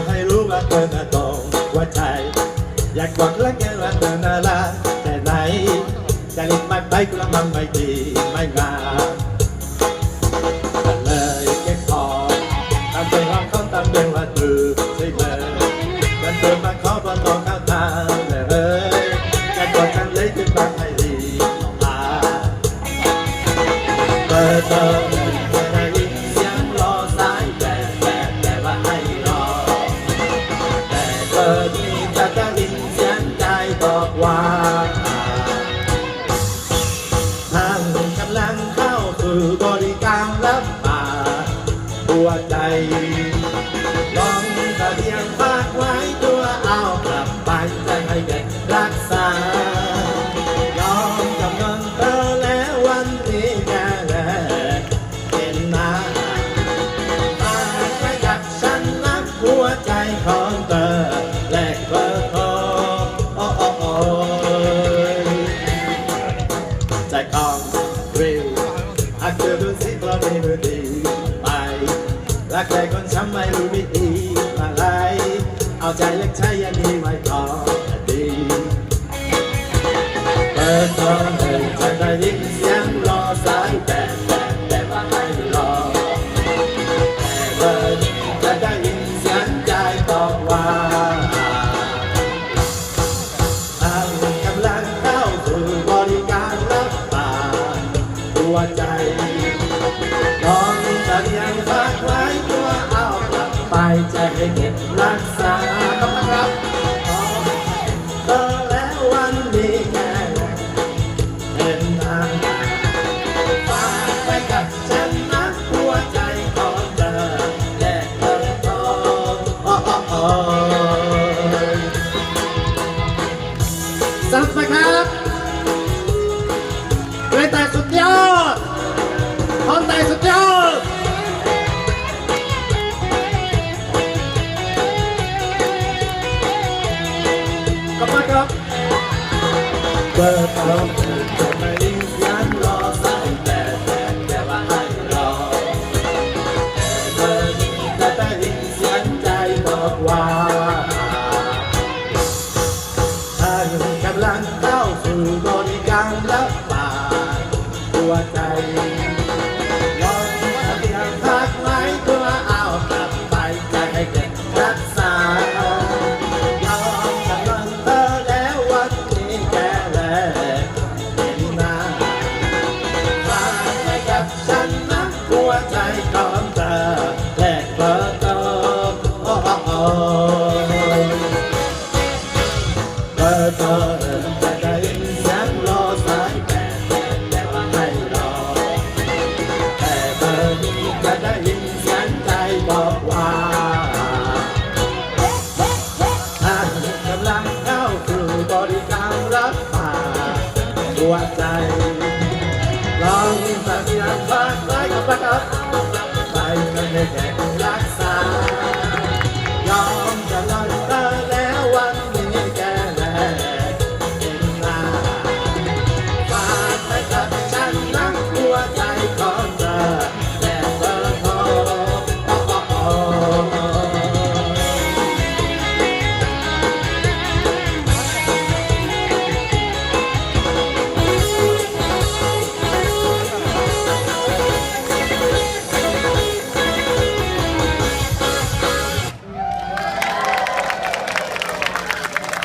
ำให้รู้ว่าเธอน่ะตรงหัวใจ อยากกอกและแค่ว่าเธอน่ารักแต่ไหนจะรีบไม่ไปกระมังไม่ดีไม่งาม เรู้วิธีอะไร เอาใจเล็กใช้ยันนี้ไว้ก่อนดีเปิดตัว จะให้เก็บ ขอบคุณครับเปิดเอาจไม่ยินเสียงรอสายแต่แต่แต่ว่าให้รอเบอร์นี้จะได้ยินใจบอกว่าท่านกำลังเข้าสู่บริการรับฝากหัวใจ หัวใจของเธอแลกเบอร์โทรโอ้โอ้โอ้เบอร์โทรจะด้ยิน ไ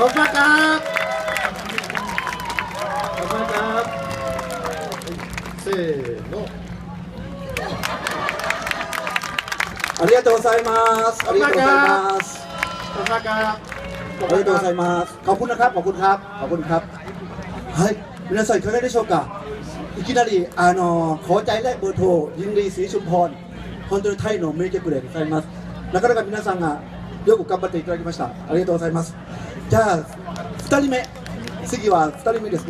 อบคุณครับขอบคุณครับせーのありがとうございますありがとうございますขอบคุณครับありがとうございますขอบคุณนะครับ ขอบคุณครับ ขอบคุณครับはい、皆さんいかがでしょうかいきなり、あのー、交代で冒頭、人類推進本、本当にタイの名曲でございます。なかなか皆さんがよく頑張っていただきました。ありがとうございます。じゃあ、2人目。次は2人目ですね。